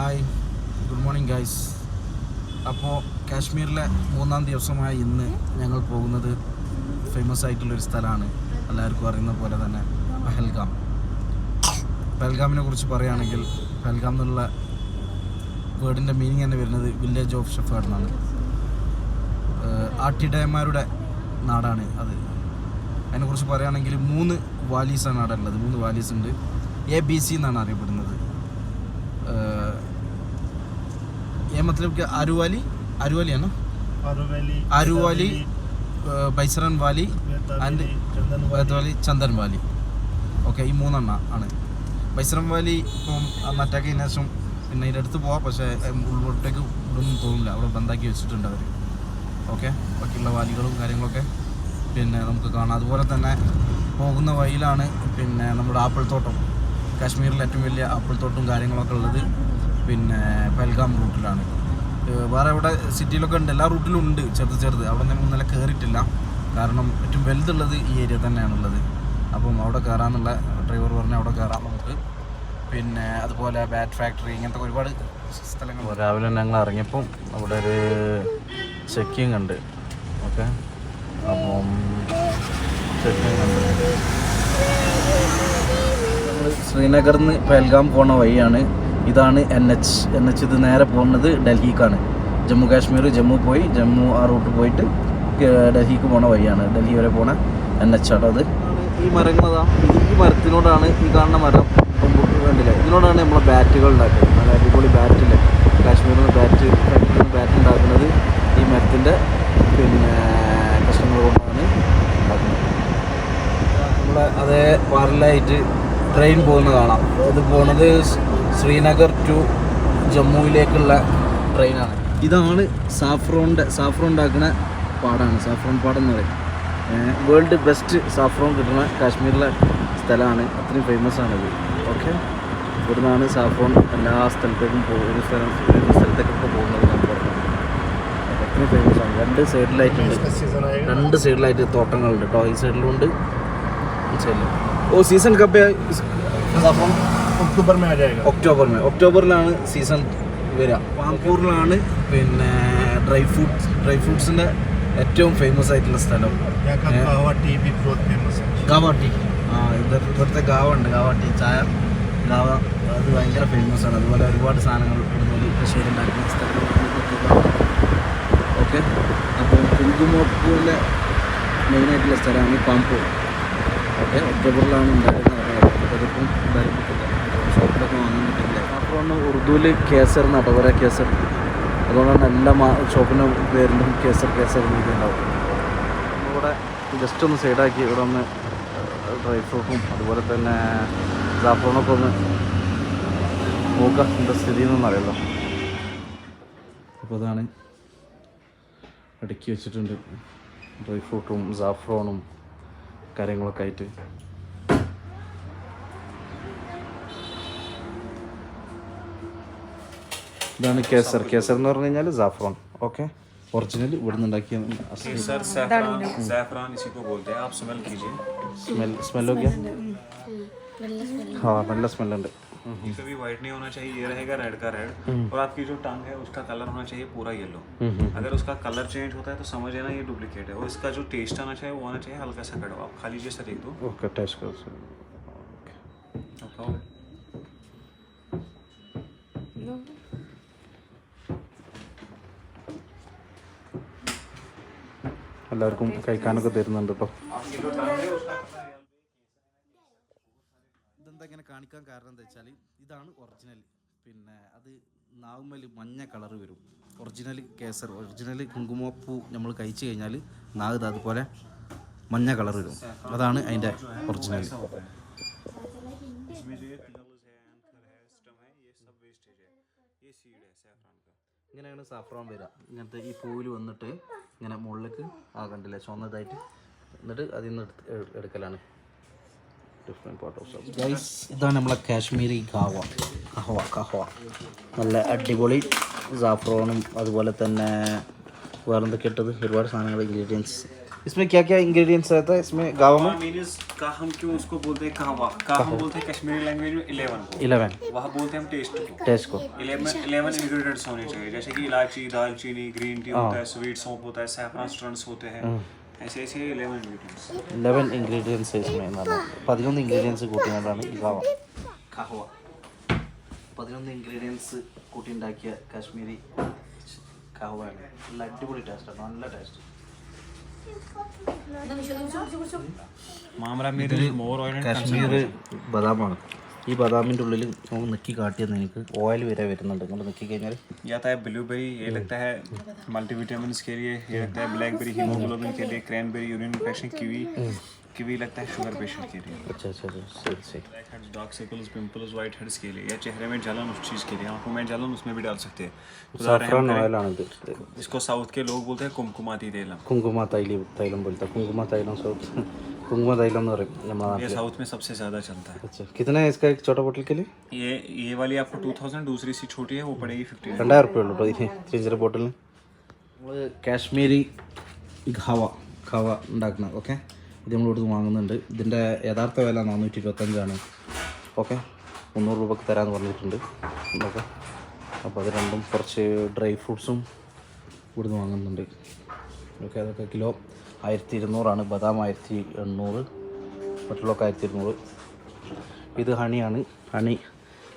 Hi good morning guys അപ്പോൾ കാശ്മീരിലെ മൂന്നാം ദിവസമായ ഇന്ന് ഞങ്ങൾ പോകുന്നത് ഫേമസ് ആയിട്ടുള്ളൊരു സ്ഥലമാണ്. എല്ലാവർക്കും അറിയുന്ന പോലെ തന്നെ പഹൽഗാം. പഹൽഗാമിനെ കുറിച്ച് പറയുകയാണെങ്കിൽ പഹൽഗാം എന്നുള്ള വേർഡിന്റെ മീനിങ് തന്നെ വരുന്നത് വില്ലേജ് ഓഫ് ഷെഫേർഡ് എന്നാണ്. ആട്ടിടയന്മാരുടെ നാടാണ് അത്. അതിനെക്കുറിച്ച് പറയുകയാണെങ്കിൽ മൂന്ന് വാലീസാണ് അവിടെ മൂന്ന് വാലീസ് ഉണ്ട്. എ ബി സി എന്നാണ് അറിയപ്പെടുന്നത്. ये मतलब कि आरू वाली आरू वाली है ना Aru valley Aru valley Baisaran valley and Chandan valley Chandan valley okay ഈ മൂന്നെണ്ണ ആണ് ബൈസറൻ വാലി ഇപ്പം അറ്റാക്ക് ചെയ്യുന്ന ശേഷം പിന്നെ ഇതിൻ്റെ അടുത്ത് പോവാം പക്ഷേ ഉം, ഉള്ളോട്ടേക്ക് ഇവിടൊന്നും തോന്നില്ല അവിടെ ബന്ധാക്കി വെച്ചിട്ടുണ്ട് അവർ ഓക്കെ ബാക്കിയുള്ള വാലികളും കാര്യങ്ങളൊക്കെ പിന്നെ നമുക്ക് കാണാം അതുപോലെ തന്നെ പോകുന്ന വഴിയിലാണ് പിന്നെ നമ്മുടെ ആപ്പിൾ തോട്ടം കാശ്മീരിലെ ഏറ്റവും വലിയ ആപ്പിൾ തോട്ടവും കാര്യങ്ങളൊക്കെ ഉള്ളത് പിന്നെ പൽഗാം റൂട്ടിലാണ്. വേറെ ഇവിടെ സിറ്റിയിലൊക്കെ ഉണ്ട്. എല്ലാ റൂട്ടിലും ഉണ്ട് ചെറുത് ചെറുത്. അവിടെ നിന്ന് ഇന്നലെ കയറിയിട്ടില്ല കാരണം ഏറ്റവും വലുതുള്ളത് ഈ ഏരിയ തന്നെയാണുള്ളത്. അപ്പം അവിടെ കയറാന്നുള്ള ഡ്രൈവർ പറഞ്ഞാൽ അവിടെ കയറാം നമുക്ക്. പിന്നെ അതുപോലെ ബാറ്റ് ഫാക്ടറി ഇങ്ങനത്തെ ഒരുപാട് സ്ഥലങ്ങൾ രാവിലെ ഞങ്ങൾ ഇറങ്ങിയപ്പം അവിടെ ഒരു ചെക്കിങ് ഉണ്ട്. ഓക്കെ. അപ്പം ചെക്കിങ് ഉണ്ട്. നമ്മൾ ശ്രീനഗറിൽ നിന്ന് പെൽഗാം പോണ വഴിയാണ്. ഇതാണ് എൻ എച്ച് എൻ എച്ച് ഇത് നേരെ പോകുന്നത് ഡൽഹിക്കാണ്. ജമ്മു കാശ്മീർ ജമ്മു പോയി ജമ്മു ആ റൂട്ട് പോയിട്ട് ഡൽഹിക്ക് പോണ വഴിയാണ്. ഡൽഹി വരെ പോണ എൻ എച്ച് ആണ് അത്. ഈ മരങ്ങളതാ ഈ മരത്തിനോടാണ് ഈ കാണുന്ന മരം കണ്ടില്ല? ഇതിനോടാണ് നമ്മളെ ബാറ്റുകൾ ഉണ്ടാക്കുന്നത്. നല്ല അടിപൊളി ബാറ്റിൽ കാശ്മീരിൽ നിന്ന് ബാറ്റ് ബാറ്റ് ഉണ്ടാക്കുന്നത് ഈ മരത്തിന്റെ പിന്നെ കഷ്ണങ്ങൾ കൊണ്ടാണ് ഉണ്ടാക്കുന്നത്. നമ്മളെ അതേ പാരലായിട്ട് ട്രെയിൻ പോകുന്നത് കാണാം. ഇത് പോണത് ശ്രീനഗർ ടു ജമ്മുവിലേക്കുള്ള ട്രെയിനാണ്. ഇതാണ് സാഫ്രോണിന്റെ സാഫ്രോൺ ഉണ്ടാക്കുന്ന പാടാണ്. സാഫ്രോൺ പാടെന്ന് പറയും. വേൾഡ് ബെസ്റ്റ് സാഫ്രോൺ കിട്ടുന്ന കാശ്മീരിലെ സ്ഥലമാണ്. അത്രയും ഫേമസ് ആണത് ഓക്കെ? ഇവിടുന്നാണ് സാഫ്രോൺ എല്ലാ സ്ഥലത്തേക്കും പോകും ഒരു സ്ഥലം ഒരു സ്ഥലത്തേക്കൊക്കെ പോകുന്നത് ഞാൻ പറഞ്ഞു അത്രയും ഫേമസ് ആണ്. രണ്ട് സൈഡിലായിട്ടുണ്ട്. രണ്ട് സൈഡിലായിട്ട് തോട്ടങ്ങളുണ്ട് കേട്ടോ ഈ സൈഡിലുണ്ട് ഈ സൈഡിലും. ഓ സീസൺ കപ്പ സാഫ്രോൺ अक्टूबर में आ जाएगा ഒക്ടോബർ മേ ഒക്ടോബറിലാണ് സീസൺ വരിക പാംപൂറിലാണ് പിന്നെ ഡ്രൈ ഫ്രൂട്ട്സ് ഡ്രൈ ഫ്രൂട്ട്സിൻ്റെ ഏറ്റവും ഫേമസ് ആയിട്ടുള്ള സ്ഥലം यहाँ का है। कहवा टी भी बहुत फेमस है ഗാവ ടീ ആ ഇവർ ഇവിടുത്തെ ഗാവ ഉണ്ട് ഗാവ ടീ ചായ ഗാവ അത് ഭയങ്കര ഫേമസ് ആണ് അതുപോലെ ഒരുപാട് സാധനങ്ങൾ ഇവിടുന്ന് കൃഷിയിൽ ഉണ്ടാക്കുന്ന സ്ഥലങ്ങൾ ഓക്കെ അപ്പോൾ കുങ്കുമപ്പൂവിൻ്റെ മെയിനായിട്ടുള്ള സ്ഥലമാണ് പാമ്പൂർ ഓക്കെ ഒക്ടോബറിലാണ് ഉണ്ടായിരുന്നത് അതിപ്പം ഉണ്ടായിരുന്നിട്ടില്ല വാങ്ങാൻ പറ്റില്ല ഉറുദുവിൽ കേസർ എന്നാട്ടോ കുറേ കേസർ അതുകൊണ്ടാണ് എല്ലാ ഷോപ്പിന്റെ പേരിലും കേസർ കേസർ എന്നുണ്ടാവും ഇവിടെ ജസ്റ്റ് ഒന്ന് സൈഡാക്കി ഇവിടെ ഒന്ന് ഡ്രൈ ഫ്രൂട്ടും അതുപോലെ തന്നെ സാഫ്രോണൊക്കെ ഒന്ന് നോക്കുക സ്ഥിതി എന്നൊന്നും അറിയല്ലോ. അപ്പോൾ അതാണ് അടുക്കി വെച്ചിട്ടുണ്ട്. ഡ്രൈ ഫ്രൂട്ടും സാഫ്രോണും കാര്യങ്ങളൊക്കെ ആയിട്ട്. ഇതാണ് കേസർ കേസർ എന്ന് പറഞ്ഞു കഴിഞ്ഞാൽ സാഫ്രോൺ ഓക്കെ ഒറിജിനൽ ഇവിടെ നിന്ന് ഉണ്ടാക്കിയ सर सैफरान सैफरान इसी को बोलते हैं आप स्मेल कीजिए സ്മെൽ സ്മെൽ നോക്കിയാ हाँ നല്ല സ്മെല്ലുണ്ട് ये कभी व्हाइट नहीं होना चाहिए ये रहेगा रेड का रेड और आपकी जो टंग है उसका कलर होना चाहिए पूरा येलो अगर उसका कलर चेंज होता है तो समझ लेना ये डुप्लीकेट है और इसका जो टेस्ट आना चाहिए वो आना चाहिए हल्का सा कड़वा आप खा लीजिए सर एक दो ഓക്കെ ടേസ്റ്റ് आप खाओगे എല്ലാവർക്കും കഴിക്കാനൊക്കെ തരുന്നുണ്ട് കേട്ടോ ഇതെന്താ ഇങ്ങനെ കാണിക്കാൻ കാരണം എന്താ വെച്ചാൽ ഇതാണ് ഒറിജിനൽ പിന്നെ അത് നാവുമ്മൽ മഞ്ഞ കളർ വരും. ഒറിജിനൽ കേസർ ഒറിജിനൽ കുങ്കുമപ്പൂ നമ്മൾ കഴിച്ചു കഴിഞ്ഞാൽ നാവ് അതുപോലെ മഞ്ഞ കളർ വരും. അതാണ് അതിന്റെ ഒറിജിനൽ ഇങ്ങനെയാണ് സാഫ്രോൺ വരിക. ഇങ്ങനത്തെ ഈ പൂവിൽ വന്നിട്ട് ഇങ്ങനെ മുകളിലേക്ക് ആ കണ്ടില്ലേ? ചുവന്നതായിട്ട് എന്നിട്ട് അതിൽ നിന്ന് എടുക്കലാണ്. ഡിഫറെന്റ് പാർട്ട് ഓഫ് ഗൈസ് ഇതാണ് നമ്മളെ കാശ്മീരി കാവ കഹവ കഹവ നല്ല അടിപൊളി സാഫ്രോണും അതുപോലെ തന്നെ വേറെന്തൊക്കെ ഇട്ടത്? ഒരുപാട് സാധനങ്ങൾ ഇൻഗ്രീഡിയൻസ് इसमें क्या क्या इंग्रेडिएंट्स रहता है इसमें गावा में मीन्स का हम क्यों उसको बोलते हैं कहवा का हम बोलते हैं कश्मीरी लैंग्वेज में इलेवन को इलेवन वहाँ बोलते हैं हम टेस्ट को टेस्ट को इलेवन इलेवन इंग्रेडिएंट्स होने चाहिए जैसे कि इलायची दालचीनी ग्रीन टी हाँ। होता है स्वीट सौंप होता है सैफरन स्टर्न्स होते हैं ऐसे ऐसे इलेवन इंग्रेडिएंट्स ഇലവൻ ഇൻഗ്രീഡിയൻസ് എന്നാണ് പതിനൊന്ന് ഇൻഗ്രീഡിയൻസ് കൂട്ടിക്കൊണ്ടാണ് ഈ ഗാവ കഹവ പതിനൊന്ന് ഇൻഗ്രീഡിയൻസ് കൂട്ടിയുണ്ടാക്കിയ കാശ്മീരി കഹവയാണ് നല്ല അടിപൊളി ടേസ്റ്റാണ് നല്ല ടേസ്റ്റ് കാശ്മീർ ബദാമാണ് ഈ ബദാമിൻ്റെ ഉള്ളിൽ നമുക്ക് നെക്കി കാട്ടിയെന്ന് എനിക്ക് ഓയിൽ വരെ വരുന്നുണ്ട് ഇങ്ങോട്ട് നെക്കി കഴിഞ്ഞാൽ ये आता है ब्लूबेरी ये लगता है मल्टीविटामिन के लिए ये लगता है ब्लैकबेरी हीमोग्लोबिन के लिए cranberry urine infection kiwi kiwi लगता है शुगर पेशेंट के लिए अच्छा अच्छा अच्छा ശരി ശരി blackheads dark circles pimples whiteheads के लिए या चेहरे में जलन उस चीज़ के लिए आंखों में जलन उसमें भी डाल सकते हैं बता रहे हैं സഫ്രാൻ हम करें। ഓയിലാണ് ഇത് इसको साउथ के लोग बोलते हैं कुमकुमाती तेलम കുങ്കുമ തൈലം തൈലം പോലത്തെ കുങ്കുമ തൈലം സൗത്ത് കുങ്കുമ തൈലം എന്ന് പറയും നമ്മുടെ ये നാട്ടിൽ साउथ में सबसे ज़्यादा चलता है अच्छा कितना है इसका एक छोटा बोतल के लिए ये ये वाली आपको 2000 दूसरी सी छोटी है वो पड़ेगी 50 രണ്ടായിരം റുപ്യ ഉള്ളൂ കേട്ടോ ഇതിന് ഇത്രയും ചെറിയ ബോട്ടിലിന് നമ്മൾ കാശ്മീരി ഖാവ ഖാവ ഉണ്ടാക്കണം ഓക്കെ ഇത് നമ്മൾ ഇവിടുന്ന് വാങ്ങുന്നുണ്ട്. ഇതിന്റെ യഥാർത്ഥ വില നാനൂറ്റി ഇരുപത്തഞ്ചാണ് ഓക്കെ. മുന്നൂറ് രൂപക്ക് തരാമെന്ന് പറഞ്ഞിട്ടുണ്ട്. ഓക്കെ. അപ്പോൾ അത് രണ്ടും കുറച്ച് ഡ്രൈ ഫ്രൂട്ട്സും ഇവിടുന്ന് വാങ്ങുന്നുണ്ട്. ഓക്കെ അതൊക്കെ കിലോ ആയിരത്തി ഇരുന്നൂറാണ് ബദാം ആയിരത്തി എണ്ണൂറ് മറ്റുള്ളവർക്ക് ആയിരത്തി ഇരുന്നൂറ് ഇത് ഹണിയാണ്. ഹണി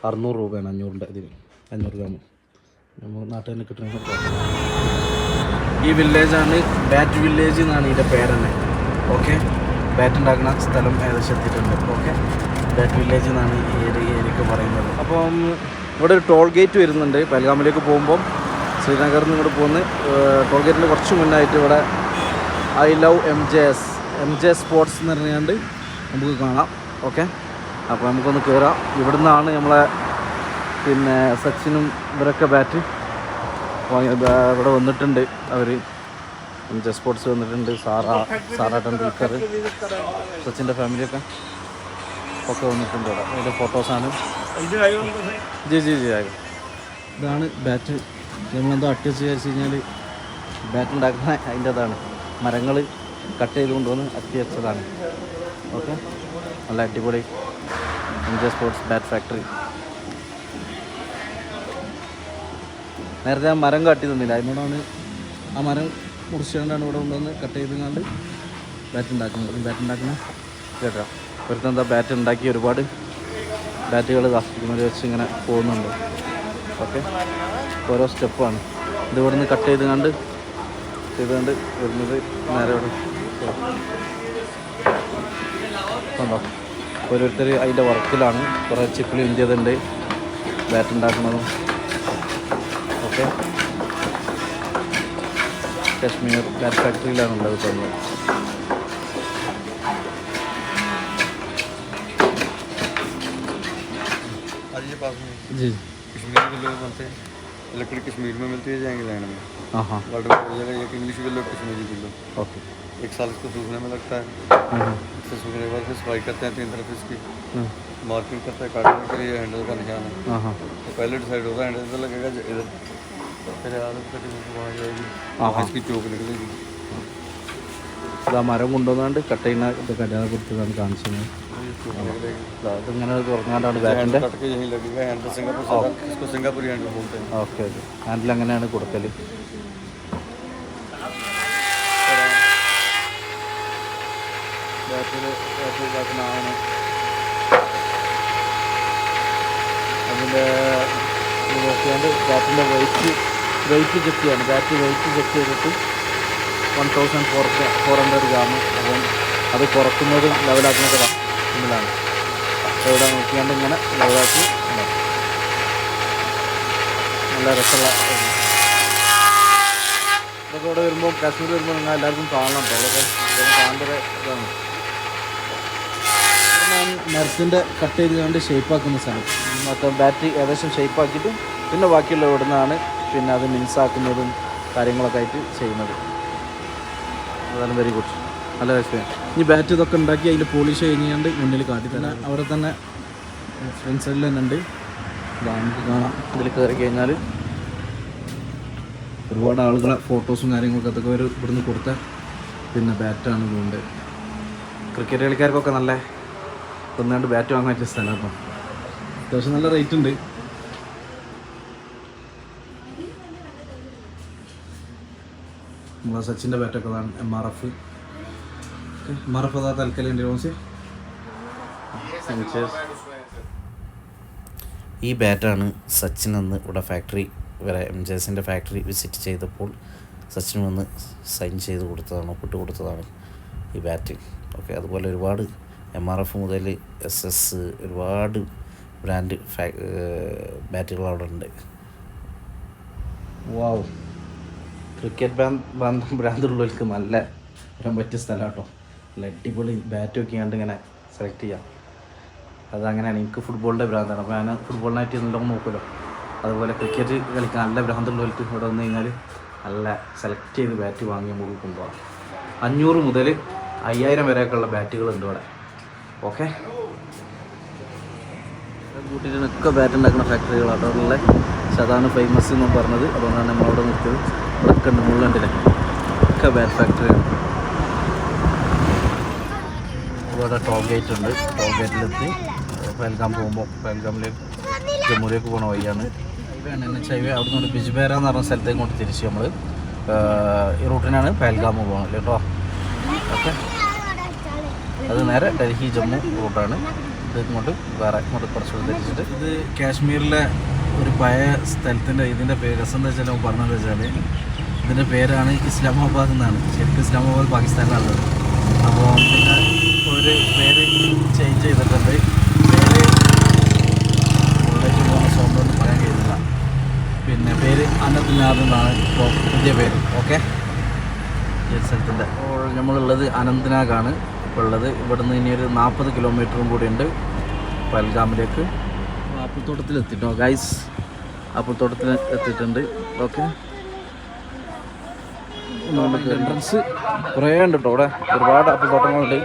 അറുന്നൂറ് രൂപയാണ് അഞ്ഞൂറിന്റെ ഇതിന്. അഞ്ഞൂറ് ഗ്രാം. നമ്മൾ നാട്ടിൽ തന്നെ കിട്ടുന്ന ഈ വില്ലേജാണ് ബാറ്റ് വില്ലേജ് എന്നാണ് ഇതിന്റെ പേരെന്നെ. ഓക്കെ. ബാറ്റ് ഉണ്ടാക്കുന്ന സ്ഥലം ഏകദേശം എത്തിയിട്ടുണ്ട്. ഓക്കെ? ബാറ്റ് വില്ലേജ് എന്നാണ് ഈ ഏരിയ ഏരിയക്ക് പറയുന്നത്. അപ്പം ഇവിടെ ഒരു ടോൾ ഗേറ്റ് വരുന്നുണ്ട്. പൽഗാമിലേക്ക് പോകുമ്പം ശ്രീനഗറിൽ നിന്ന് ഇങ്ങോട്ട് പോകുന്ന ടോൾ ഗേറ്റിന് കുറച്ച് മുന്നായിട്ട് ഇവിടെ I love M J S M J sports എന്ന് പറഞ്ഞുകൊണ്ട് നമുക്ക് കാണാം. ഓക്കെ? അപ്പോൾ നമുക്കൊന്ന് കയറാം ഇവിടെ നിന്നാണ് നമ്മളെ പിന്നെ സച്ചിനും ഇവരൊക്കെ ബാറ്റ് ഇവിടെ വന്നിട്ടുണ്ട് അവർ എം ജെ സ്പോർട്സ് വന്നിട്ടുണ്ട്. സാറ സാറ ടെണ്ടുൽക്കർ സച്ചിന്റെ ഫാമിലിയൊക്കെ ഒക്കെ വന്നിട്ടുണ്ട് അവിടെ അതിന്റെ ഫോട്ടോസാണ് ജി ജി ജി ആയി. ഇതാണ് ബാറ്റ് നമ്മളെന്തോ അട്ടിച്ച് വിചാരിച്ച് കഴിഞ്ഞാൽ ബാറ്റ് ഉണ്ടാക്കുന്ന അതിന്റെ അതാണ്. മരങ്ങൾ കട്ട് ചെയ്ത് കൊണ്ടുവന്ന് അട്ടി വെച്ചതാണ്. ഓക്കെ നല്ല അടിപൊളി ഇന്ത്യ സ്പോർട്സ് ബാറ്റ് ഫാക്ടറി നേരത്തെ ആ മരം കാട്ടി തന്നില്ല അതിനോടാണ് ആ മരം മുറിച്ചുകൊണ്ടാണ് ഇവിടെ കൊണ്ടുവന്ന് കട്ട് ചെയ്തുകൊണ്ട് ബാറ്റ് ഉണ്ടാക്കുന്നത്. ബാറ്റ് ഉണ്ടാക്കുന്ന കേട്ടോ. ഒരുത്തെന്താ ബാറ്റ് ഉണ്ടാക്കി ഒരുപാട് ബാറ്റുകൾ കാസ്റ്റിക്കുന്നവർ വെച്ച് ഇങ്ങനെ പോകുന്നുണ്ട്. ഓക്കെ ഓരോ സ്റ്റെപ്പാണ് ഇത് ഇവിടെ നിന്ന് കട്ട് ചെയ്ത് കണ്ട് ചെയ്തുകൊണ്ട് വരുന്നത് നേരെ ഇവിടെ. ഓരോരുത്തർ അതിന്റെ വർക്കിലാണ്. കുറേ ചിപ്പിളി ഇന്ത്യതുണ്ട് ബാറ്റ് ഉണ്ടാക്കുന്നതും. ഓക്കെ కశ్మీర్ దాని ఫ్యాక్టరీలో कश्मीर के लोग बनते हैं। लकड़ी कश्मीर में मिलती है जाएँगे लाइन में। हाँ बॉर्डर एक English below Kashmiri below okay. एक साल इसको सूखने में लगता है। इससे सूखने के बाद फिर सफ़ाई करते हैं तीन तरफ़ इसकी। मार्किंग करते हैं काटने के लिए हैंडल का निशान है। तो पहले डिसाइड होगा हैंडल तो लगेगा इधर ആ മരം കൊണ്ടുവന്നാണ്ട് കട്ട് ചെയ്യുന്ന ഇതൊക്കെ അല്ലാതെ കൊടുത്തതാണ് കാണിച്ചത്. അതിങ്ങനെ തുറങ്ങാണ്ടാണ് ബാക്കിന്റെ ഹാൻഡിൽ അങ്ങനെയാണ് കൊടുക്കൽ അതിന്റെ നോക്കിയാണ്ട് ബാറ്റിന്റെ വൈറ്റ് വെയിറ്റ് ചെക്ക് ചെയ്യാണ്. ബാറ്ററി വെയിറ്റ് ചെക്ക് ചെയ്തിട്ട് one thousand four four hundred gram അപ്പം അത് കുറക്കുന്നതും ലെവലാക്കുന്നതൊക്കെ ഇതിലാണ്. ഇവിടെ നോക്കിയാണ്ട് ഇങ്ങനെ ലെവലാക്കി നല്ല രസമുള്ള ഇതൊക്കെ ഇവിടെ വരുമ്പോൾ കാശ്മീർ വരുമ്പോൾ നിങ്ങൾ എല്ലാവർക്കും കാണണം കേട്ടോ. ഇതൊക്കെ കാണേണ്ട ഇതാണ്. മരത്തിന്റെ കട്ട് ചെയ്ത് കണ്ട് ഷേപ്പാക്കുന്ന സാധനം. മറ്റേ ബാറ്ററി ഏകദേശം ഷേപ്പാക്കിയിട്ട് പിന്നെ ബാക്കിയുള്ള ഇവിടുന്നാണ് പിന്നെ അത് മിൻസാക്കുന്നതും കാര്യങ്ങളൊക്കെ ആയിട്ട് ചെയ്യുന്നത്. അതാണ് വെരി ഗുഡ് നല്ല രസമാണ് ഇനി ബാറ്റ് ഇതൊക്കെ ഉണ്ടാക്കി അതിൽ പോളിഷ് കഴിഞ്ഞാണ്ട് മുന്നിൽ കാട്ടി തന്നെ അവിടെ തന്നെ ഫ്രണ്ട് സൈഡിൽ തന്നെ ഉണ്ട് നമുക്ക് കാണാം. ഇതിൽ കയറി കഴിഞ്ഞാൽ ഒരുപാട് ആളുകളെ ഫോട്ടോസും കാര്യങ്ങളൊക്കെ അതൊക്കെ അവർ ഇവിടുന്ന് കൊടുത്ത പിന്നെ ബാറ്റാണ് ഇതുകൊണ്ട്. ക്രിക്കറ്റ് കളിക്കാർക്കൊക്കെ നല്ല ഒന്നാണ്ട് ബാറ്റ് വാങ്ങാൻ പറ്റിയ സ്ഥലം കേട്ടോ അത്യാവശ്യം നല്ല റേറ്റ് ഉണ്ട്. നമ്മളെ സച്ചിന്റെ ബാറ്റൊക്കെ അതാണ് M R F M R F അതാ തൽക്കാലം ഉണ്ട് റോസി ഈ ബാറ്റാണ് സച്ചിൻ അന്ന് ഇവിടെ ഫാക്ടറി വരെ എം ജെ എസിന്റെ ഫാക്ടറി വിസിറ്റ് ചെയ്തപ്പോൾ സച്ചിൻ വന്ന് സൈൻ ചെയ്ത് കൊടുത്തതാണ് ഒപ്പിട്ട് കൊടുത്തതാണ് ഈ ബാറ്റ് ഓക്കെ അതുപോലെ ഒരുപാട് എം ആർ എഫ് മുതൽ എസ് എസ് ഒരുപാട് ബ്രാൻഡ് ഫാ ബാറ്റുകൾ അവിടെ ഉണ്ട്. വാവ് ക്രിക്കറ്റ് ബാന്ധം ഭ്രാന്തുള്ളവർക്ക് നല്ല വരാൻ പറ്റിയ സ്ഥലം കേട്ടോ. നല്ല അടിപൊളി ബാറ്റ് ഒക്കെ കണ്ട് ഇങ്ങനെ സെലക്ട് ചെയ്യാം. അതങ്ങനെയാണ്. എനിക്ക് ഫുട്ബോളിന്റെ ഭ്രാന്താണ്. അപ്പോൾ ഞാൻ ഫുട്ബോളിനായിട്ട് നല്ലോണം നോക്കുമല്ലോ അതുപോലെ ക്രിക്കറ്റ് കളിക്കാൻ നല്ല ഭ്രാന്തുള്ളവർക്ക് ഇവിടെ വന്നു കഴിഞ്ഞാൽ നല്ല സെലക്ട് ചെയ്ത് ബാറ്റ് വാങ്ങി നമുക്ക് കൊണ്ടുപോകാം. അഞ്ഞൂറ് മുതൽ അയ്യായിരം വരെയൊക്കെയുള്ള ബാറ്റുകളുണ്ട് ഇവിടെ. ഓക്കെ കൂട്ടിയിട്ടൊക്കെ ബാറ്റ് ഉണ്ടാക്കുന്ന ഫാക്ടറികളാണ് പക്ഷെ അതാണ് ഫേമസ് എന്ന് പറഞ്ഞത്. അതുകൊണ്ടാണ് നമ്മളവിടെ നിൽക്കുന്നത്. ഇവിടെ ഉണ്ട് മുള്ളുണ്ടില്ലേ ഒക്കെ ബാറ്റ് ഫാക്ടറിയാണ് ഇവിടെ ടോൾ ഗേറ്റ് ഉണ്ട്. ടോൾ ഗേറ്റിലെത്തി പെൽഗാം പോകുമ്പോൾ പെൽഗാമിലേക്ക് ജമ്മുവിലേക്ക് പോണ വഴിയാണ്. ഹൈവേയാണ് എൻ എച്ച് ഹൈവേ അവിടെ നിന്ന് ബിജ്ബേര എന്ന് പറഞ്ഞ സ്ഥലത്തേക്ക് കൊണ്ട് തിരിച്ച് നമ്മൾ ഈ റൂട്ടിനാണ് പെൽഗാം പോകുന്നത് കേട്ടോ? ഓക്കെ. അത് നേരെ ഡൽഹി ജമ്മു റൂട്ടാണ്. ഇത് ഇങ്ങോട്ട് വേറെ ഇങ്ങോട്ട് കുറച്ചുകൂടി തിരിച്ചിട്ട് ഇത് കാശ്മീരിലെ ഒരു പഴയ സ്ഥലത്തിന്റെ ഇതിന്റെ പേര് രസം എന്താ വെച്ചാൽ പറഞ്ഞതെന്ന് വെച്ചാൽ ഇതിന്റെ പേരാണ് ഇസ്ലാമാബാദ് എന്നാണ്. ശരിക്കും ഇസ്ലാമാബാദ് പാകിസ്ഥാനിലാണുള്ളത്. അപ്പോൾ പിന്നെ ഒരു പേര് ചേഞ്ച് ചെയ്തിട്ടുണ്ട്. പേര് ഉള്ളിലേക്ക് പോകുന്ന സൗണ്ടൊന്നും പറയാൻ കഴിയുന്നില്ല. പിന്നെ പേര് അനന്ത്നാഥ് എന്നാണ് ഇപ്പോൾ പുതിയ പേര്. ഓക്കെ ഈ സ്ഥലത്തിന്റെ നമ്മളുള്ളത് ആണ് ഇപ്പോൾ ഉള്ളത്. ഇവിടുന്ന് ഇനി ഒരു നാൽപ്പത് കിലോമീറ്ററും കൂടി ഉണ്ട് പൽഗാമിലേക്ക്. അപ്പുൽത്തോട്ടത്തിൽ എത്തിട്ടോ ഗൈസ് അപ്പുൽത്തോട്ടത്തിൽ എത്തിയിട്ടുണ്ട്. ഓക്കെ എൻട്രൻസ് കുറേ ഉണ്ട് കേട്ടോ ഇവിടെ ഒരുപാട് ആപ്പിൾ തോട്ടങ്ങളുണ്ട്.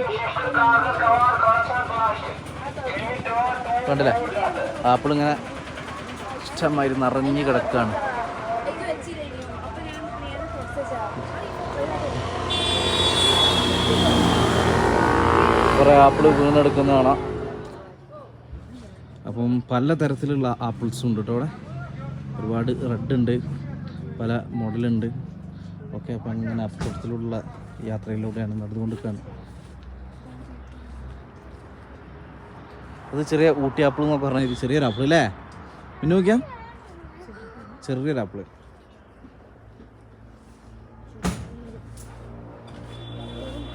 കണ്ടില്ലേ? ആപ്പിൾ ഇങ്ങനെ ഇഷ്ടമായി നിറഞ്ഞു കിടക്കുകയാണ് കുറേ ആപ്പിൾ വീണെടുക്കുന്ന കാണാം. അപ്പം പല തരത്തിലുള്ള ആപ്പിൾസും ഉണ്ട് കേട്ടോ അവിടെ. ഒരുപാട് റെഡ് ഉണ്ട് പല മോഡലുണ്ട്. ഓക്കെ അപ്പം അങ്ങനെ അപ്പുറത്തിലുള്ള യാത്രയിലൂടെയാണ് നടന്നുകൊണ്ടിരിക്കുകയാണ്. അത് ചെറിയ ഊട്ടി ആപ്പിൾ എന്നൊക്കെ പറഞ്ഞാൽ ചെറിയൊരു ആപ്പിൾ അല്ലേ? പിന്നെ നോക്കിയാ? ചെറിയൊരു ആപ്പിൾ.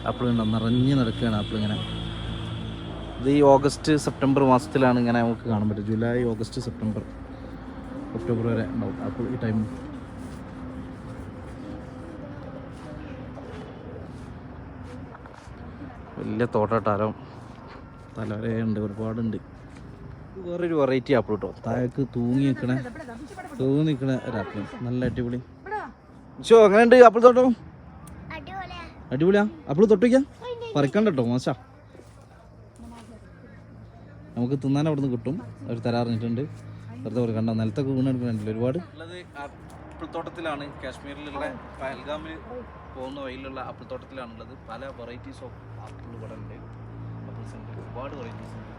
ആപ്പിൾ ഉണ്ടോ നിറഞ്ഞ് നടക്കുകയാണ് ആപ്പിൾ ഇങ്ങനെ. ഇത് ഈ ഓഗസ്റ്റ് സെപ്റ്റംബർ മാസത്തിലാണ് ഇങ്ങനെ നമുക്ക് കാണാൻ പറ്റും ജൂലൈ ഓഗസ്റ്റ് സെപ്റ്റംബർ ഒക്ടോബർ വരെ ഉണ്ടാവും ആപ്പിൾ ഈ ടൈം. വലിയ തോട്ടട്ടാരം. തലവരയുണ്ട് ഒരുപാടുണ്ട്. വേറൊരു വെറൈറ്റി ആപ്പിൾ കേട്ടോ. താഴേക്ക് തൂങ്ങി നിൽക്കണേ തൂങ്ങി നിൽക്കണ ഒരു ആപ്പിൾ നല്ല അടിപൊളി. ഷോ അങ്ങനെയുണ്ട് ആപ്പിൾ തോട്ടം? അടിപൊളിയാ. ആപ്പിൾ തൊട്ടിക്കാം പറിക്കണ്ട കേട്ടോ മോശാ. നമുക്ക് തിന്നാൻ അവിടെ നിന്ന് കിട്ടും അവർ തരാറിഞ്ഞിട്ടുണ്ട് വെറുതെ ഒരു കണ്ട നിലത്തൊക്കെ വീണെടുക്കുന്നുണ്ടല്ലോ ഒരുപാട്? ആപ്പിൾത്തോട്ടത്തിലാണ് ആപ്പിൾ തോട്ടത്തിലാണ്. കാശ്മീരിലുള്ള പഹൽഗാമിൽ പോകുന്ന വഴിയിലുള്ള ആപ്പിൾ തോട്ടത്തിലാണുള്ളത്. പല വെറൈറ്റീസ് ഓഫ് ആപ്പിൾ ഇവിടെ ഉണ്ട്. ആപ്പിൾ ഉണ്ട്. ഒരുപാട് വെറൈറ്റീസ് ഉണ്ട്.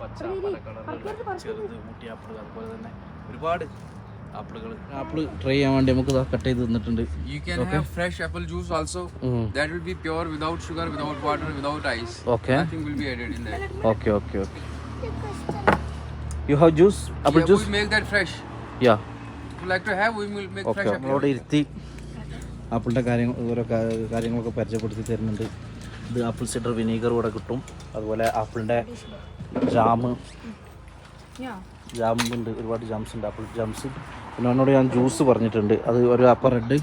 പച്ച പല ചെറുത് ഊട്ടി ആപ്പിൾ അതുപോലെ തന്നെ ഒരുപാട് ആപ്പിളുകൾ ആപ്പിൾ ട്രൈ ചെയ്യാൻ വേണ്ടി നമുക്ക് കട്ട് ചെയ്ത് തന്നിട്ടുണ്ട്. You can have fresh apple juice also. That will be pure without sugar, without water, without ice. Okay Nothing will be added in that. Okay okay okay you have juice apple juice make that fresh. Yeah If you like to have, we will make apple fresh apple. നമ്മളവിടെ ഇരുത്തി. ആപ്പിളിന്റെ കാര്യങ്ങൾ ഓരോ കാര്യങ്ങളൊക്കെ പരിചയപ്പെടുത്തി തരുന്നുണ്ട്. ഇത് apple cider vinegar ഇവിടെ കിട്ടും. അതുപോലെ ആപ്പിളിന്റെ ജാമ്. ജാം ഉണ്ട് ഒരുപാട് ജാംസ് ഉണ്ട് ആപ്പിൾ ജാംസ്. പിന്നെ എന്നോട് ഞാൻ ജ്യൂസ് പറഞ്ഞിട്ടുണ്ട്. അത് ഒരു ആപ്പ റെഡ്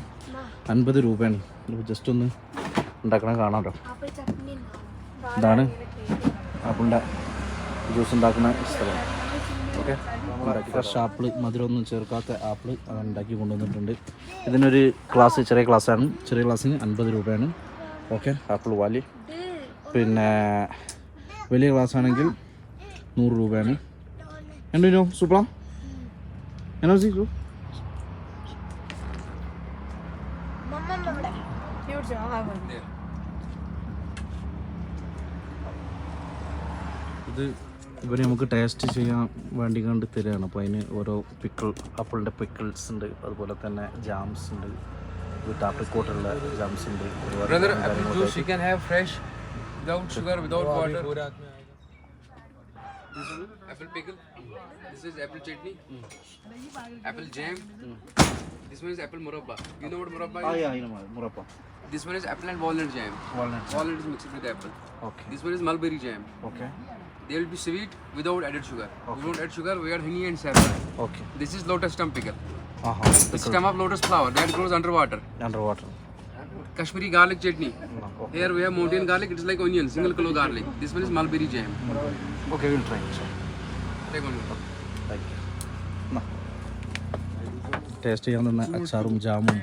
അൻപത് രൂപയാണ്. ജസ്റ്റ് ഒന്ന് ഉണ്ടാക്കണം കാണാമല്ലോ ആപ്പിൾ ഇതാണ് ആപ്പിളിന്റെ ജ്യൂസ് ഉണ്ടാക്കുന്ന സ്ഥലം. ഓക്കെ ഫ്രഷ് ആപ്പിൾ മധുരമൊന്നും ചേർക്കാത്ത ആപ്പിൾ അത് ഉണ്ടാക്കി കൊണ്ടുവന്നിട്ടുണ്ട്. ഇതിനൊരു ക്ലാസ് ചെറിയ ക്ലാസ്സാണ് ചെറിയ ക്ലാസ്സിന് അൻപത് രൂപയാണ്. Okay apple valley. പിന്നെ വലിയ ഗ്ലാസ് ആണെങ്കിൽ നൂറ് രൂപയാണ്. എന്തോ സൂപ്പറാം എന്നോ സീസു ഇത് ഇവർ നമുക്ക് ടേസ്റ്റ് ചെയ്യാൻ വേണ്ടി കണ്ട് തരികയാണ് അപ്പോൾ അതിന് ഓരോ പിക്കിൾ ആപ്പിളിന്റെ പിക്കിൾസ് ഉണ്ട് അതുപോലെ തന്നെ ജാംസ് ഉണ്ട്. വിത്ത് ആപ്രിക്കോട്ടുള്ള ജാംസ് ഉണ്ട് ഒരുപാട് Brother, apple കാര്യങ്ങളൊക്കെ juice you can have fresh, without sugar, without water. This one, apple pickle. This is apple chutney. Apple jam. This one is apple murabba. You know what murabba ആ is? യാ, ഇതിന് മതി. മുറപ്പം This one is apple and walnut jam. Walnut Walnut is mixed with apple. Okay This one is mulberry jam. Okay They will be sweet without added sugar. We don't add sugar, we add honey and saffron. Okay This is lotus stem pickle. The stem of lotus flower that grows underwater. Underwater. Kashmiri garlic chutney. Here we have mountain garlic. It's is like onion, single kilo garlic. This one is mulberry jam. Okay, we'll try it. Sir. Take one more. Taste ചെയ്യാൻ തന്ന അച്ചാറും ജാമും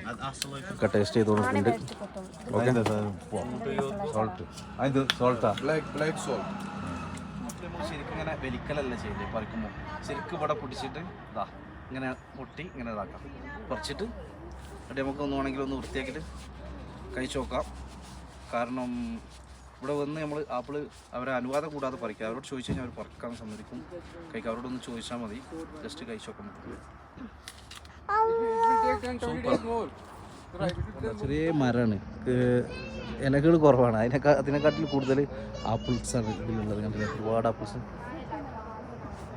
ഒക്കെ taste ചെയ്ത് കൊടുക്കുന്നുണ്ട്. ശരിക്കും ഇങ്ങനെ വലിക്കലല്ല ചെയ്യില്ലേ പറിക്കുമ്പോൾ ശരിക്കും ഇവിടെ പിടിച്ചിട്ട് ഇതാ ഇങ്ങനെ പൊട്ടി ഇങ്ങനെ ഇതാക്കാം. കുറച്ചിട്ട് അവിടെ നമുക്ക് ഒന്ന് വേണമെങ്കിൽ ഒന്ന് വൃത്തിയാക്കിയിട്ട് കഴിച്ചു നോക്കാം. കാരണം ഇവിടെ വന്ന് നമ്മൾ ആപ്പിൾ അവരെ അനുവാദം കൂടാതെ പറിക്കുക അവരോട് ചോദിച്ചു കഴിഞ്ഞാൽ അവർ പറിക്കാൻ സമ്മതിക്കും. കഴിക്കാം. അവരോടൊന്ന് ചോദിച്ചാൽ മതി. ജസ്റ്റ് കഴിച്ചു നോക്കാം നമുക്ക് It will take 10 20 days more. Right. It will ചെറിയ മരമാണ് ഇലകൾ കുറവാണ്. അതിനെക്കാ അതിനെക്കാട്ടിൽ കൂടുതൽ ആപ്പിൾസ് ആണ് ഇതിലുള്ളത്. കണ്ടില്ല? ഒരുപാട് ആപ്പിൾസ്.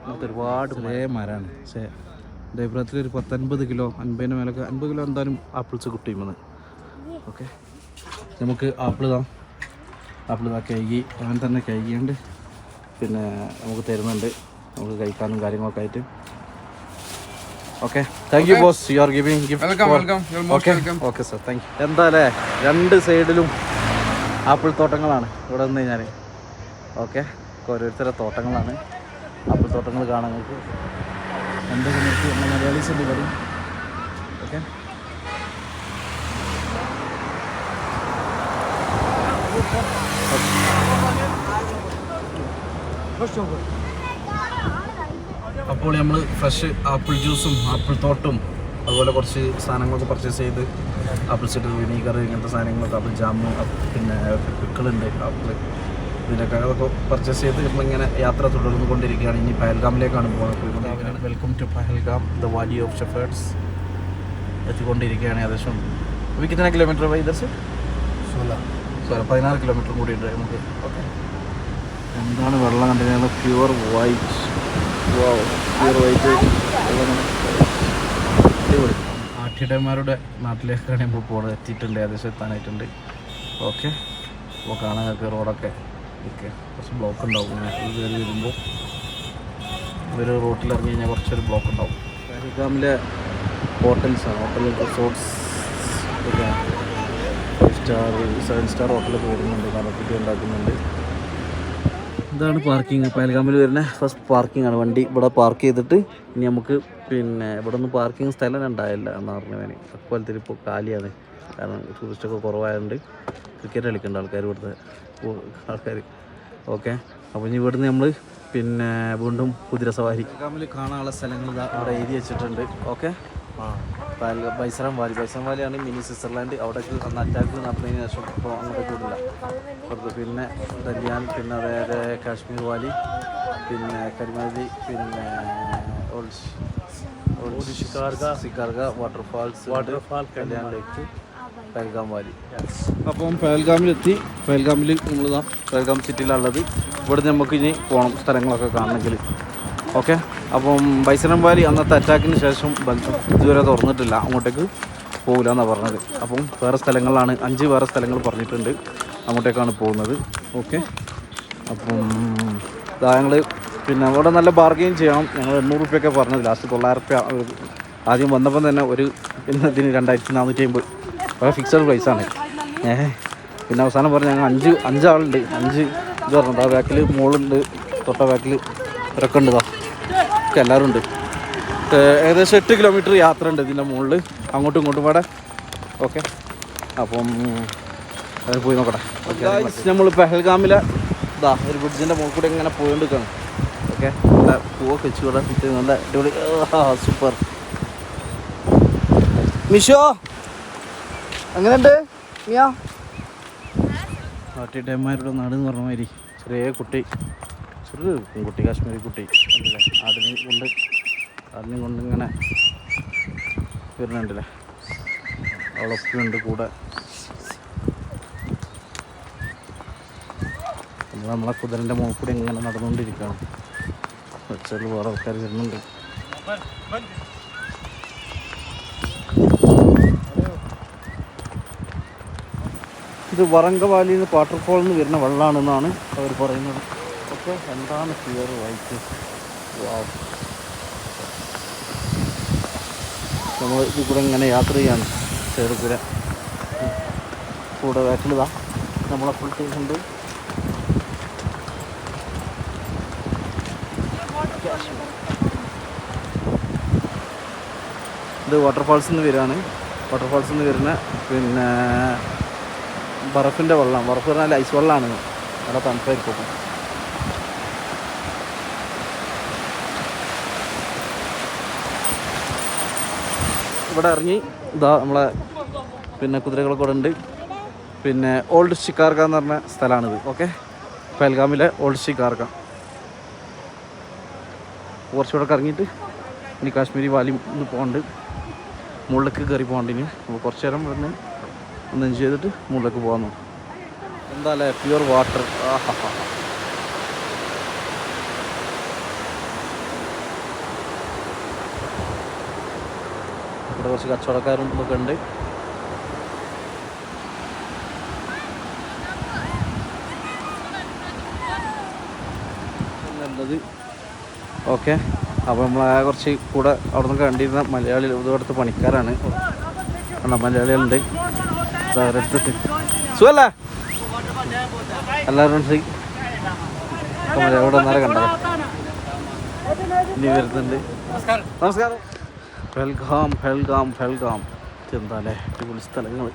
അങ്ങനത്തെ ഒരുപാട് ചെറിയ മരമാണ് പക്ഷേ അഭിപ്രായത്തിൽ ഒരു പത്തൻപത് കിലോ അൻപതിന് മേലൊക്കെ അൻപത് കിലോ എന്തായാലും ആപ്പിൾസ് കിട്ടുമെന്ന് ഓക്കെ നമുക്ക് ആപ്പിൾ താം ആപ്പിൾ താ കഴുകി അങ്ങനെ തന്നെ കഴുകിയാണ്ട് പിന്നെ നമുക്ക് തരുന്നുണ്ട്. നമുക്ക് കഴിക്കാനും കാര്യങ്ങളൊക്കെ ആയിട്ട്. Okay thank you boss you are giving gift. Okay sir thank you എന്തായാലേ രണ്ട് സൈഡിലും ആപ്പിൾ തോട്ടങ്ങളാണ് ഇവിടെ നിന്ന് കഴിഞ്ഞാൽ ഓക്കെ ഓരോരുത്തരുടെ തോട്ടങ്ങളാണ്. ആപ്പിൾ തോട്ടങ്ങൾ കാണാൻ നിങ്ങൾക്ക് എന്തൊക്കെ നിർത്തി നമ്മുടെ മലയാളീസ് ഉണ്ട് ഇവിടെ ഓക്കെ? അപ്പോൾ നമ്മൾ ഫ്രഷ് ആപ്പിൾ ജ്യൂസും ആപ്പിൾ തോട്ടും അതുപോലെ കുറച്ച് സാധനങ്ങളൊക്കെ പർച്ചേസ് ചെയ്ത് ആപ്പിൾ സിഡർ വിനീഗർ ഇങ്ങനത്തെ സാധനങ്ങളൊക്കെ ആപ്പിൾ ജാമു പിന്നെ പിക്കിളുണ്ട് ആപ്പിൾ ഇതിനൊക്കെ കഴിവൊക്കെ പർച്ചേസ് ചെയ്ത് നമ്മളിങ്ങനെ യാത്ര തുടർന്നു കൊണ്ടിരിക്കുകയാണ്. ഇനി പഹൽഗാമിലേക്കാണ് പോകുന്നത് welcome to Pahalgam the valley of shepherds എത്തിക്കൊണ്ടിരിക്കുകയാണ് ഏകദേശം. അപ്പൊ കിतना കിലോമീറ്റർ വൈ ഇതർ സോല പതിനാറ് കിലോമീറ്റർ കൂടി ഉണ്ട് നമുക്ക്. ഓക്കെ എന്താണ് വെള്ളം കണ്ടു പ്യുവർ വൈറ്റ് പ്യുവർ വൈറ്റ് അടിപൊളി. ആട്ടിടന്മാരുടെ നാട്ടിലേക്കാണ് ഇപ്പോൾ പോകുന്നത് എത്തിയിട്ടുണ്ട് ഏകദേശം എത്താനായിട്ടുണ്ട്. ഓക്കെ അപ്പോൾ കാണാൻ നിങ്ങൾക്ക് റോഡൊക്കെ ഓക്കെ. കുറച്ച് ബ്ലോക്ക് ഉണ്ടാവും. ഇങ്ങനെ ഇത് കയറി വരുമ്പോൾ ഒരു റോട്ടിൽ ഇറങ്ങി കഴിഞ്ഞാൽ കുറച്ചൊരു ബ്ലോക്ക് ഉണ്ടാവും. പഹൽഗാമിലെ ഹോട്ടൽസാണ് ഹോട്ടൽ റിസോർട്ട്സ് ഒക്കെ ഫൈവ് സ്റ്റാർ സെവൻ സ്റ്റാർ ഹോട്ടലൊക്കെ വരുന്നുണ്ട്. നടത്തിട്ട് ഉണ്ടാക്കുന്നുണ്ട്. ഇതാണ് പാർക്കിംഗ് പയൽഗാമിൽ വരുന്ന ഫസ്റ്റ് പാർക്കിംഗ് ആണ്. വണ്ടി ഇവിടെ പാർക്ക് ചെയ്തിട്ട് ഇനി നമുക്ക് പിന്നെ ഇവിടെ നിന്ന് പാർക്കിംഗ് സ്ഥലം ഉണ്ടായില്ല എന്ന് പറഞ്ഞവന്. അക്കോലത്തിൽ ഇപ്പോൾ കാലിയാണ്. കാരണം ടൂറിസ്റ്റൊക്കെ കുറവായതുകൊണ്ട് ക്രിക്കറ്റ് കളിക്കേണ്ട ആൾക്കാർ ഇവിടുത്തെ ആൾക്കാർ ഓക്കെ. അപ്പോൾ ഇനി ഇവിടുന്ന് നമ്മൾ പിന്നെ വീണ്ടും കുതിര സവാരി കാണാനുള്ള സ്ഥലങ്ങൾ അവിടെ എഴുതി വെച്ചിട്ടുണ്ട്. ഓക്കെ. ബൈസറാം വാലി. ബൈസറാം വാലിയാണ് മിനി സ്വിറ്റ്സർലാൻഡ്. അവിടേക്ക് അന്ന് അറ്റാക്ക് നടന്നതിന് ശേഷം ഇപ്പോൾ അങ്ങോട്ട് വിടില്ല പുറത്ത് പിന്നെ ദല്യാൻ പിന്നെ അതായത് കാശ്മീർ വാലി പിന്നെ കരിമാലി പിന്നെ സിക്കാർഗ waterfalls waterfall Kalyan lake Pahalgam valley അപ്പം പഹൽഗാമിലെത്തി പഹൽഗാമിൽ നമ്മളിതാ പഹൽഗാം സിറ്റിയിലുള്ളത്. ഇവിടെ നമുക്ക് ഇനി പോകണം സ്ഥലങ്ങളൊക്കെ കാണണമെങ്കിൽ ഓക്കെ? അപ്പം ബൈസനം വാലി അന്നത്തെ അറ്റാക്കിന് ശേഷം ഇതുവരെ തുറന്നിട്ടില്ല. അങ്ങോട്ടേക്ക് പോകില്ല എന്നാണ് പറഞ്ഞത്. അപ്പം വേറെ സ്ഥലങ്ങളാണ് അഞ്ച് വേറെ സ്ഥലങ്ങൾ പറഞ്ഞിട്ടുണ്ട്. അങ്ങോട്ടേക്കാണ് പോകുന്നത്. ഓക്കെ? അപ്പം ഇതാ ഞങ്ങൾ പിന്നെ അവിടെ നല്ല ബാർഗെയിൻ ചെയ്യണം. ഞങ്ങൾ എണ്ണൂറ് റുപ്യൊക്കെ പറഞ്ഞത്. ലാസ്റ്റ് തൊള്ളായിരം റുപ്യ ആദ്യം വന്നപ്പം തന്നെ ഒരു പിന്നെ ഇതിന് രണ്ടായിരത്തി നാനൂറ്റി അമ്പത് വളരെ ഫിക്സഡ് പ്രൈസാണ് ഏഹ് പിന്നെ അവസാനം പറഞ്ഞ ഞങ്ങൾ അഞ്ച് അഞ്ചാളുണ്ട്. അഞ്ച് ഇത് പറഞ്ഞത് ആ ബാക്കിൽ മോളുണ്ട്. തൊട്ട ബാക്കിൽ ഇവരൊക്കെ ഉണ്ട് ഒക്കെ എല്ലാവരും ഉണ്ട്. ഏകദേശം എട്ട് കിലോമീറ്റർ യാത്ര ഉണ്ട് ഇതിന്റെ മുകളിൽ അങ്ങോട്ടും ഇങ്ങോട്ടും പാടെ ഓക്കെ. അപ്പം അത് പോയി നോക്കട്ടെ. നമ്മൾ പെഹൽഗാമിലെ ഇതാ ഒരു ബ്രിഡ്ജിന്റെ മുകളിൽ കൂടെ ഇങ്ങനെ പോയിക്കൊണ്ടിരിക്കുകയാണ് ഓക്കെ. നല്ല പൂവൊക്കെ വെച്ച് കൂടെ നല്ല അടിപൊളി സൂപ്പർ മിഷോ! എങ്ങനെയുണ്ട്? മിയാ? ആട്ടിടയന്മാരുടെ നാട് എന്ന് പറഞ്ഞ മാതിരി ചെറിയ കുട്ടി ചെറു കുട്ടി കാശ്മീരി കുട്ടി ആടിനെ കൊണ്ട് ആടിനെ കൊണ്ട് ഇങ്ങനെ വരുന്നുണ്ടല്ലേ? അവളൊക്കെയുണ്ട് കൂടെ. നമ്മൾ നമ്മളെ കുതിരന്റെ മുകളിൽ കൂടി ഇങ്ങനെ നടന്നുകൊണ്ടിരിക്കുകയാണ്. വെച്ചാൽ വേറെ ആൾക്കാർ വരുന്നുണ്ട്. ഇത് വറങ്കവാലിയിൽ നിന്ന് വാട്ടർഫോളിൽ നിന്ന് വരുന്ന വെള്ളമാണെന്നാണ് അവർ പറയുന്നത്. ഓക്കെ എന്താണ് ക്ലിയർ വൈറ്റ് നമ്മൾ ഇത് കൂടെ ഇങ്ങനെ യാത്ര ചെയ്യാണ്. ചേർപ്പുര കൂടെ ബാക്കിലിതാ ഉണ്ട്. ഇത് വാട്ടർഫാൾസിൽ നിന്ന് വരികയാണ്. വാട്ടർഫാൾസിൽ നിന്ന് വരുന്ന പിന്നെ ബറഫിന്റെ വെള്ളം. ബർഫ് പറഞ്ഞാൽ ഐസ് വെള്ളമാണ്. നല്ല തണുപ്പായിരിക്കും ഇവിടെ ഇറങ്ങി ഇതാ നമ്മളെ പിന്നെ കുതിരകളൊക്കെ ഇവിടെ ഉണ്ട്. പിന്നെ ഓൾഡ് ഷിക്കാർക്ക എന്ന് പറഞ്ഞ സ്ഥലമാണിത്. ഓക്കെ? പഹൽഗാമിലെ ഓൾഡ് ഷിക്കാർക്ക കുറച്ചുകൂടെ ഇറങ്ങിയിട്ട് ഇനി കാശ്മീരി വാലി പോകണ്ട് മുകളിലേക്ക് കയറി പോകണ്ട് ഇനി. അപ്പോൾ കുറച്ച് നേരം ഇവിടുന്ന് ഒന്ന് ചെയ്തിട്ട് മുകളിലേക്ക് പോകാൻ നോക്കും. എന്താ അല്ലേ പ്യുവർ വാട്ടർ ഇവിടെ കുറച്ച് കച്ചവടക്കാരും ഒക്കെ ഉണ്ട്. നല്ലത്. ഓക്കെ. അപ്പോൾ ആ കുറച്ച് കൂടെ അവിടെ നിന്ന് കണ്ടിരുന്ന മലയാളി ഇതോടത്ത് പണിക്കാരാണ്. മലയാളികളുണ്ട്. അവരടുത്ത് സുഖല്ലേ? എല്ലാവരും മലയാളം ഇവിടെ വന്നാലേ കണ്ടത് ഇനി വരുന്നുണ്ട്. നമസ്കാരം. ഫെൽഗാം ഫെൽഗാം ഫെൽഗാം ചെന്താലേ അടിപൊളി സ്ഥലങ്ങൾ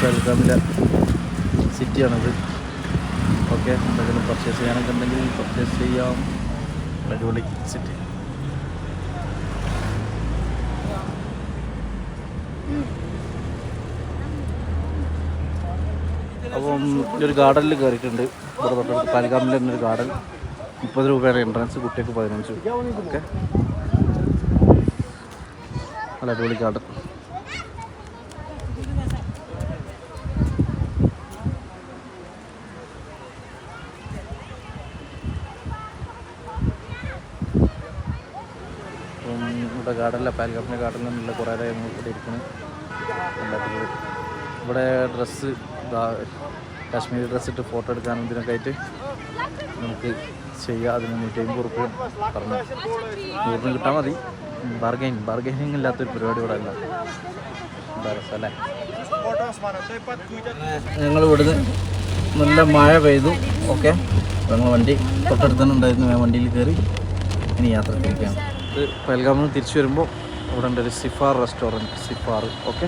ഫെൽഗാമിലെ സിറ്റിയാണിത്. ഓക്കെ എന്തെങ്കിലും പർച്ചേസ് ചെയ്യാനൊക്കെ ഉണ്ടെങ്കിൽ പർച്ചേസ് ചെയ്യാം. അടിപൊളി സിറ്റി അപ്പം ഒരു ഗാർഡനിൽ കയറിയിട്ടുണ്ട് ഇവിടെ തൊട്ടടുത്ത് പാലിക്കാമിൽ തന്നെ ഒരു ഗാർഡൻ മുപ്പത് രൂപയാണ് എൻട്രൻസ് കുട്ടിക്ക് പതിനഞ്ച് ഓക്കെ. നല്ല അടിപൊളി ഗാർഡൻ ഇവിടെ ഗാർഡനിലെ പാൽക്കാപ്പിന്റെ നല്ല കുറേ നേരം ഇവിടെ ഇരിക്കുന്നു ഇവിടെ ഡ്രസ്സ് കാശ്മീരി ഡ്രസ്സ് ഇട്ട് ഫോട്ടോ എടുക്കാൻ ഇതിനൊക്കെ ആയിട്ട് നമുക്ക് ചെയ്യാം. അതിന് അമ്പത് റുപ്യ പറഞ്ഞു. നൂറിന് കിട്ടാൽ മതി. ബാർഗൈൻ ബാർഗൈനിങ് ഇല്ലാത്തൊരു പരിപാടി ഇവിടെ അല്ല. എന്താ ഞങ്ങൾ ഇവിടുന്ന് നല്ല മഴ പെയ്തു. ഓക്കെ ഞങ്ങൾ വണ്ടി തൊട്ടടുത്ത് തന്നെ ഉണ്ടായിരുന്നു. ഞാൻ വണ്ടിയിൽ കയറി ഇനി യാത്ര തിരിക്കാം ഇത് പൽഗാമിൽ നിന്ന് തിരിച്ചു വരുമ്പോൾ ഇവിടെ ഉണ്ട് ഒരു സിഫാർ റെസ്റ്റോറന്റ് സിഫാർ ഓക്കെ?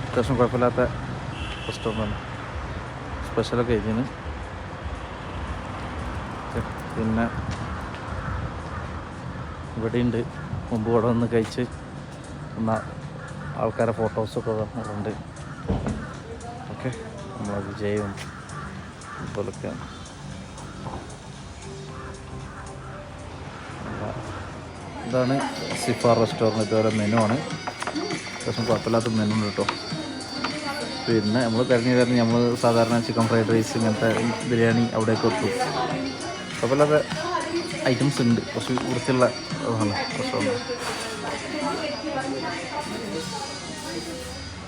അത്യാവശ്യം കുഴപ്പമില്ലാത്ത റെസ്റ്റോറന്റാണ്. സ്പെഷ്യലൊക്കെ ഇതിന് പിന്നെ ഇവിടെയുണ്ട് മുമ്പ് ഇവിടെ വന്ന് കഴിച്ച് എന്ന ആൾക്കാരെ ഫോട്ടോസൊക്കെ ഉണ്ട് ഓക്കെ നമ്മളത് വിജയവും അതുപോലൊക്കെയാണ് ഇതാണ് സിഫാർ റെസ്റ്റോറന്റ്. ഇതുപോലെ മെനു ആണ്. അത്യാവശ്യം കുഴപ്പമില്ലാത്ത മെനു ഉണ്ട് കേട്ടോ. പിന്നെ നമ്മൾ തിരഞ്ഞു തിരഞ്ഞ് നമ്മൾ സാധാരണ ചിക്കൻ ഫ്രൈഡ് റൈസ് ഇങ്ങനത്തെ ബിരിയാണി അവിടെയൊക്കെ എത്തും കുഴപ്പമില്ലാത്ത ഐറ്റംസ് ഉണ്ട്. കുറച്ച് വൃത്തിയുള്ള അതാണ് റെസ്റ്റോറന്റ്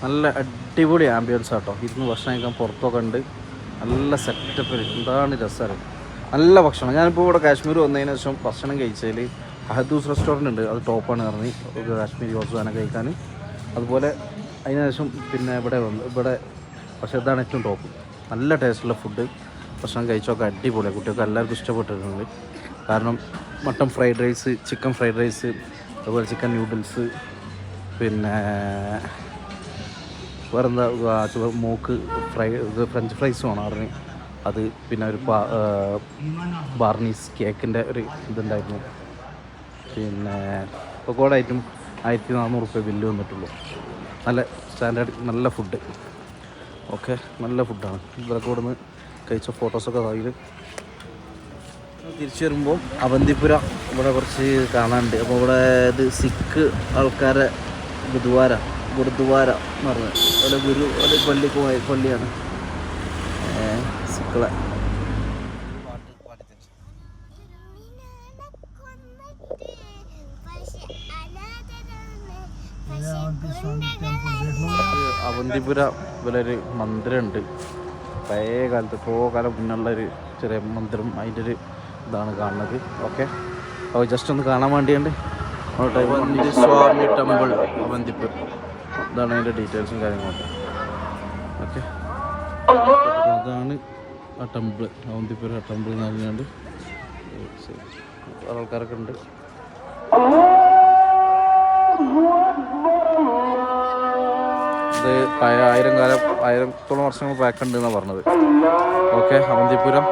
നല്ല അടിപൊളി ആംബിയൻസ് ആട്ടോ ഇരുന്ന് ഭക്ഷണം കഴിക്കാൻ പുറത്തൊക്കെ ഉണ്ട്. നല്ല സെറ്റപ്പിൽ എന്താണ് രസമാണ് നല്ല ഭക്ഷണം. ഞാനിപ്പോൾ ഇവിടെ കാശ്മീർ വന്നതിന് ശേഷം ഭക്ഷണം കഴിച്ചതിൽ അഹദൂസ് റെസ്റ്റോറന്റ് ഉണ്ട്. അത് ടോപ്പാണ് പറഞ്ഞ്. കാശ്മീരി വസുദാന കഴിക്കാൻ. അതുപോലെ അതിനുശേഷം പിന്നെ ഇവിടെ വന്നു ഇവിടെ പക്ഷേ ഇതാണ് ഏറ്റവും ടോപ്പ് നല്ല ടേസ്റ്റുള്ള ഫുഡ് ഭക്ഷണം കഴിച്ചൊക്കെ അടിപൊളിയാണ് കുട്ടികൾക്ക് എല്ലാവർക്കും ഇഷ്ടപ്പെട്ടിട്ടുണ്ട്. കാരണം mutton fried rice chicken fried rice അതുപോലെ ചിക്കൻ ന്യൂഡിൽസ് പിന്നെ വേറെ എന്താ ആ, മോക്ക് ഫ്രൈ ഇത് ഫ്രഞ്ച് ഫ്രൈസ് വേണം പറഞ്ഞു. അത് പിന്നെ ഒരു ബാർണീസ് കേക്കിന്റെ ഒരു ഇതുണ്ടായിരുന്നു. പിന്നെ പക്കോട ഐറ്റം ആയിരത്തി നാനൂറ് റുപ്യ ബില്ല് വന്നിട്ടുള്ളൂ. നല്ല സ്റ്റാൻഡേർഡ് നല്ല ഫുഡ്. ഓക്കെ നല്ല ഫുഡാണ്. ഇവരൊക്കെ ഇവിടെ നിന്ന് കഴിച്ച ഫോട്ടോസൊക്കെ അതിൽ തിരിച്ചു വരുമ്പോൾ അവന്തിപുര ഇവിടെ കുറച്ച് കാണാനുണ്ട്. അപ്പോൾ ഇവിടെ ഇത് സിഖ് ആൾക്കാരെ ഗുരുദ്വാര ഗുരുദ്വാര എന്ന് പറഞ്ഞത് അതുപോലെ ഗുരു ഒരു പള്ളിക്ക് പള്ളിയാണ്. ഏ, അവന്തിപുര ഇവരൊരു മന്ദിരമുണ്ട്. പഴയ കാലത്ത് എത്രയോ കാലം മുന്നുള്ള ഒരു ചെറിയ മന്ദിരം അതിന്റെ ഒരു ഇതാണ് കാണുന്നത്. ഓക്കെ അപ്പോൾ ജസ്റ്റ് ഒന്ന് കാണാൻ വേണ്ടിയുണ്ട്. സ്വാമി ടെമ്പിൾ അവന്തിപുര. ഇതാണ് അതിന്റെ ഡീറ്റെയിൽസും കാര്യങ്ങളൊക്കെ. ഓക്കെ അതാണ് ആ ടെമ്പിൾ അവന്തിപുര ടെമ്പിൾ എന്ന്. വേറെ ആൾക്കാരൊക്കെ ഉണ്ട്. ആയിരം കാലം ആയിരത്തോളം വർഷങ്ങൾ എന്നാണ് പറഞ്ഞത്. ഓക്കെ അവന്തിപുരം.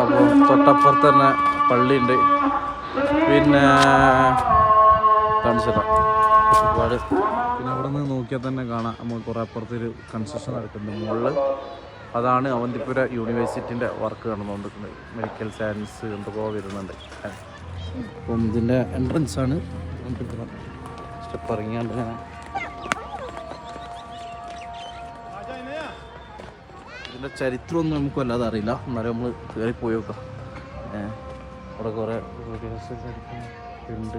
അപ്പോൾ തൊട്ടപ്പുറത്ത് തന്നെ പള്ളിയുണ്ട്. പിന്നെ കാണിച്ചുതരാം ഒരുപാട്. പിന്നെ അവിടെ നിന്ന് നോക്കിയാൽ തന്നെ കാണാം. നമ്മൾ കുറേ അപ്പുറത്തൊരു കൺസ്ട്രക്ഷൻ നടക്കുന്നുണ്ട്. മുകളിൽ അതാണ് അവന്തിപുര യൂണിവേഴ്സിറ്റിന്റെ വർക്ക് നടന്നുകൊണ്ടിരിക്കുന്നത്. മെഡിക്കൽ സയൻസ് എന്തൊക്കെ വരുന്നുണ്ട്. അപ്പം ഇതിന്റെ എൻട്രൻസ് ആണ്. സ്റ്റെപ്പ് ഇറങ്ങിയാണ്ട് ഇങ്ങനെ ഇതിന്റെ ചരിത്രമൊന്നും നമുക്ക് വല്ലാതെ അറിയില്ല. എന്നാലും നമ്മൾ കയറി പോയി നോക്കാം. അവിടെ കുറേ ഉണ്ട്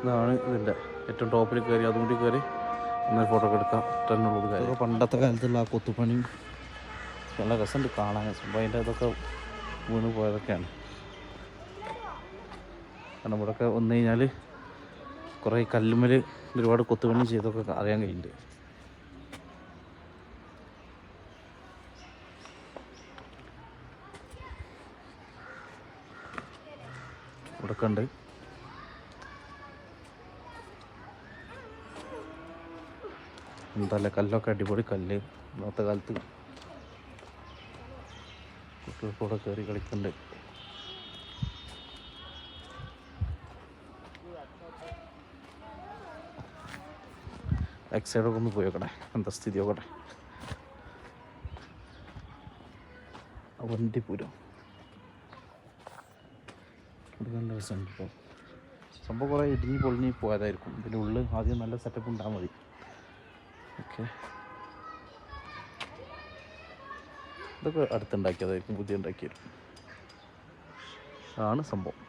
ഇതാണ് ഇതിന്റെ ഏറ്റവും ടോപ്പിൽ കയറി അതും കൂടി കയറി. എന്നാൽ ഫോട്ടോ എടുക്കാം. ടെന്നുള്ളത് കാര്യം. പണ്ടത്തെ കാലത്തുള്ള ആ കൊത്തുപണി. നല്ല രസമുണ്ട് കാണാൻ. സംഭവം അതിന്റെ ഇതൊക്കെ വീണ് പോയതൊക്കെയാണ്. കാരണം ഇവിടെയൊക്കെ വന്നു കഴിഞ്ഞാൽ കുറേ കല്ലുമ്മൽ ഒരുപാട് കൊത്തുപണി ചെയ്തൊക്കെ അറിയാൻ കഴിയുന്നുണ്ട്. ഇവിടെ ഉണ്ട്. എന്താല്ലേ കല്ലൊക്കെ അടിപൊളി കല്ല്. ഇന്നത്തെ കാലത്ത് കുട്ടികൾ കൂടെ കയറി കളിക്കുന്നുണ്ട് എക്സൈഡൊക്കെ ഒന്ന് പോയി നോക്കണേ എന്താ സ്ഥിതി നോക്കട്ടെ. അവന്തിപുരം നല്ല രസമുണ്ട് സംഭവം കുറേ ഇടിഞ്ഞ് പൊളിഞ്ഞ് പോയതായിരിക്കും. ഇതിന്റെ ഉള്ളിൽ ആദ്യം നല്ല സെറ്റപ്പ് ഉണ്ടാകാൻ മതി. ഓക്കെ. ഇതൊക്കെ അടുത്തുണ്ടാക്കിയതായിരിക്കും പുതിയ ഉണ്ടാക്കിയത് ആണ് സംഭവം.